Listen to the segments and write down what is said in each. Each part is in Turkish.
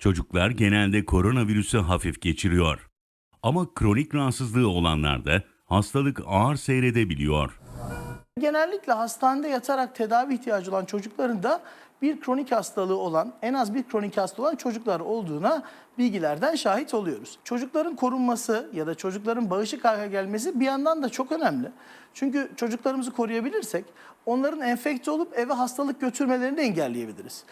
Çocuklar genelde koronavirüsü hafif geçiriyor. Ama kronik rahatsızlığı olanlarda hastalık ağır seyredebiliyor. Genellikle hastanede yatarak tedavi ihtiyacı olan çocukların da bir kronik hastalığı olan, en az bir kronik hastalığı olan çocuklar olduğuna bilgilerden şahit oluyoruz. Çocukların korunması ya da çocukların bağışık hale gelmesi bir yandan da çok önemli. Çünkü çocuklarımızı koruyabilirsek onların enfekte olup eve hastalık götürmelerini engelleyebiliriz.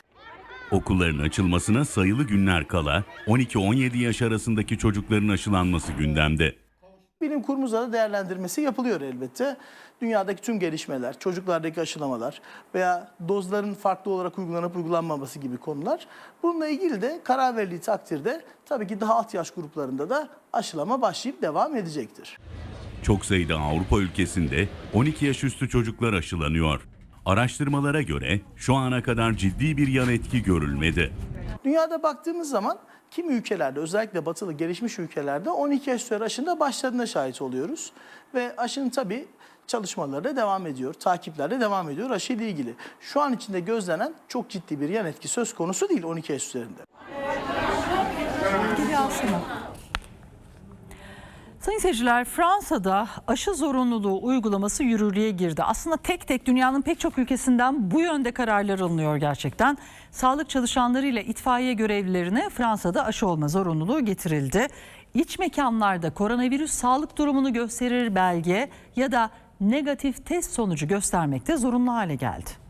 Okulların açılmasına sayılı günler kala 12-17 yaş arasındaki çocukların aşılanması gündemde. Bilim kurumumuzda da değerlendirmesi yapılıyor elbette. Dünyadaki tüm gelişmeler, çocuklardaki aşılamalar veya dozların farklı olarak uygulanıp uygulanmaması gibi konular. Bununla ilgili de karar verildiği takdirde tabii ki daha alt yaş gruplarında da aşılama başlayıp devam edecektir. Çok sayıda Avrupa ülkesinde 12 yaş üstü çocuklar aşılanıyor. Araştırmalara göre şu ana kadar ciddi bir yan etki görülmedi. Dünyada baktığımız zaman kimi ülkelerde özellikle batılı gelişmiş ülkelerde 12 yaş üzeri aşının başladığına şahit oluyoruz. Ve aşının tabii çalışmaları da devam ediyor, takipler de devam ediyor aşı ile ilgili. Şu an içinde gözlenen çok ciddi bir yan etki söz konusu değil 12 yaş üzerinde. Sayın seyirciler Fransa'da aşı zorunluluğu uygulaması yürürlüğe girdi. Aslında tek tek dünyanın pek çok ülkesinden bu yönde kararlar alınıyor gerçekten. Sağlık çalışanlarıyla itfaiye görevlilerine Fransa'da aşı olma zorunluluğu getirildi. İç mekanlarda koronavirüs sağlık durumunu gösterir belge ya da negatif test sonucu göstermek de zorunlu hale geldi.